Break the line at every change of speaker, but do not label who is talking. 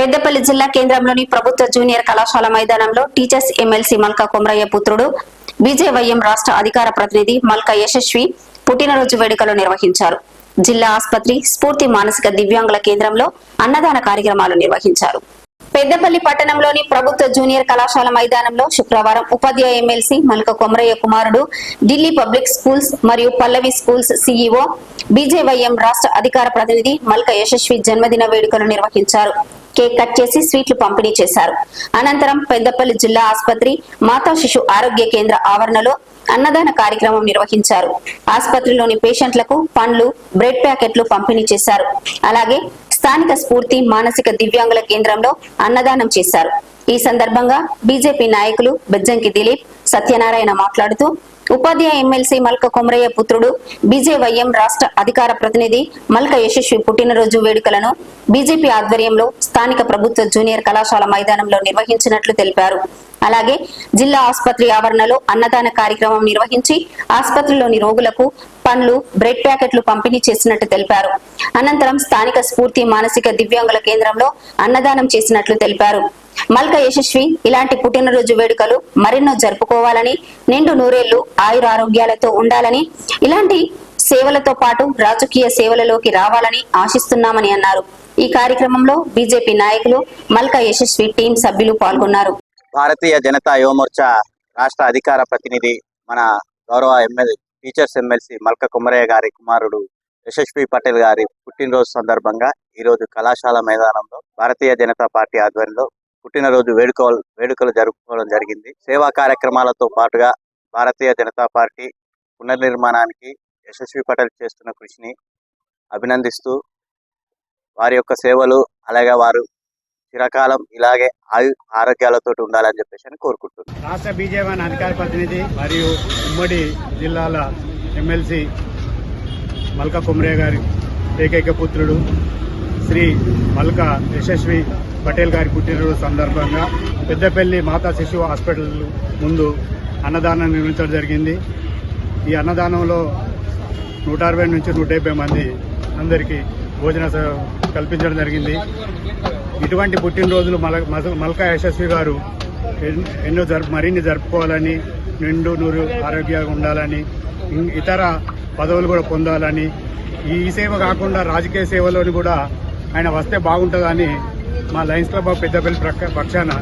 పెద్దపల్లి జిల్లా కేంద్రంలోని ప్రభుత్వ జూనియర్ కళాశాల మైదానంలో టీచర్స్ ఎమ్మెల్సీ మల్కా కొమరయ్య పుత్రుడు బీజేవైఎం రాష్ట్ర అధికార ప్రతినిధి మల్కా యశస్వి పుట్టినరోజు వేడుకలు నిర్వహించారు. జిల్లా ఆసుపత్రి స్ఫూర్తి మానసిక దివ్యాంగుల కేంద్రంలో అన్నదాన కార్యక్రమాలు నిర్వహించారు. పెద్దపల్లి పట్టణంలోని ప్రభుత్వ జూనియర్ కళాశాల మైదానంలో శుక్రవారం ఉపాధ్యాయ ఎమ్మెల్సీ మల్క కొమరయ్య కుమారుడు ఢిల్లీ పబ్లిక్ స్కూల్స్ మరియు పల్లవి స్కూల్స్ సీఈఓ బీజేవైఎం రాష్ట్ర అధికార ప్రతినిధి మల్క యశస్వి జన్మదిన వేడుకలు నిర్వహించారు. కేక్ కట్ చేసి స్వీట్లు పంపిణీ చేశారు. అనంతరం పెద్దపల్లి జిల్లా ఆసుపత్రి మాతా శిశు ఆరోగ్య కేంద్ర ఆవరణలో అన్నదాన కార్యక్రమం నిర్వహించారు. ఆసుపత్రిలోని పేషెంట్లకు పండ్లు బ్రెడ్ ప్యాకెట్లు పంపిణీ చేశారు. అలాగే స్థానిక స్ఫూర్తి మానసిక దివ్యాంగుల కేంద్రంలో అన్నదానం చేశారు. ఈ సందర్భంగా బీజేపీ నాయకులు బెజ్జంకి దిలీప్ సత్యనారాయణ మాట్లాడుతూ ఉపాధ్యాయ ఎమ్మెల్సీ మల్క కొమరయ్య పుత్రుడు బీజేవైఎం రాష్ట్ర అధికార ప్రతినిధి మల్క యశస్వి పుట్టినరోజు వేడుకలను బీజేపీ ఆధ్వర్యంలో స్థానిక ప్రభుత్వ జూనియర్ కళాశాల మైదానంలో నిర్వహించినట్లు తెలిపారు. అలాగే జిల్లా ఆసుపత్రి ఆవరణలో అన్నదాన కార్యక్రమం నిర్వహించి ఆసుపత్రిలోని రోగులకు పండ్లు బ్రెడ్ ప్యాకెట్లు పంపిణీ చేసినట్టు తెలిపారు. అనంతరం స్థానిక స్ఫూర్తి మానసిక దివ్యాంగుల కేంద్రంలో అన్నదానం చేసినట్లు తెలిపారు. మల్క యశస్వి ఇలాంటి పుట్టినరోజు వేడుకలు మరెన్నో జరుపుకోవాలని నిండు నూరేళ్ళు ఆయుర ఆరోగ్యాలతో ఉండాలని ఇలాంటి సేవలతో పాటు రాజకీయ సేవలలోకి రావాలని ఆశిస్తున్నామని అన్నారు. ఈ కార్యక్రమంలో బీజేపీ నాయకులు మల్క యశస్వి టీం సభ్యులు పాల్గొన్నారు.
భారతీయ జనతా యువమోర్చా రాష్ట్ర అధికార ప్రతినిధి మన గౌరవ MLA teachers MLC Malka Kumaraiah గారి కుమారుడు యశస్వి పటేల్ గారి పుట్టినరోజు సందర్భంగా ఈ రోజు కళాశాల మైదానంలో భారతీయ జనతా పార్టీ ఆధ్వర్యంలో పుట్టినరోజు వేడుకలు వేడుకలు జరుపుకోవడం జరిగింది. సేవా కార్యక్రమాలతో పాటుగా భారతీయ జనతా పార్టీ పునర్నిర్మాణానికి యశస్వి పటేల్ చేస్తున్న కృషిని అభినందిస్తూ వారి యొక్క సేవలు అలాగే వారు చిరకాలం ఇలాగే ఆయు ఆరోగ్యాలతో ఉండాలని చెప్పేసి అని కోరుకుంటున్నాను
రాష్ట్ర బీజేపీ అధికార ప్రతినిధి మరియు ఉమ్మడి జిల్లాల ఎమ్మెల్సీ మల్కా కుమ్రే గారి ఏకైక పుత్రుడు శ్రీ మల్కా యశస్వి పటేల్ గారి పుట్టినరోజు సందర్భంగా పెద్దపల్లి మాతా శిశు హాస్పిటల్ ముందు అన్నదానం నిర్మించడం జరిగింది. ఈ అన్నదానంలో నూట అరవై నుంచి నూట డెబ్బై మంది అందరికీ భోజన కల్పించడం జరిగింది. ఇటువంటి పుట్టినరోజులు మల మల్కా యశస్వి గారు ఎన్- ఎన్నో జరుపు మరిన్ని జరుపుకోవాలని నిండు నూరు ఆరోగ్యంగా ఉండాలని ఇతర పదవులు కూడా పొందాలని ఈ సేవ కాకుండా రాజకీయ సేవలోని కూడా ఆయన వస్తే బాగుంటుందని మా లయన్స్ క్లబ్ ఆఫ్ పెద్దపల్లి పక్షాన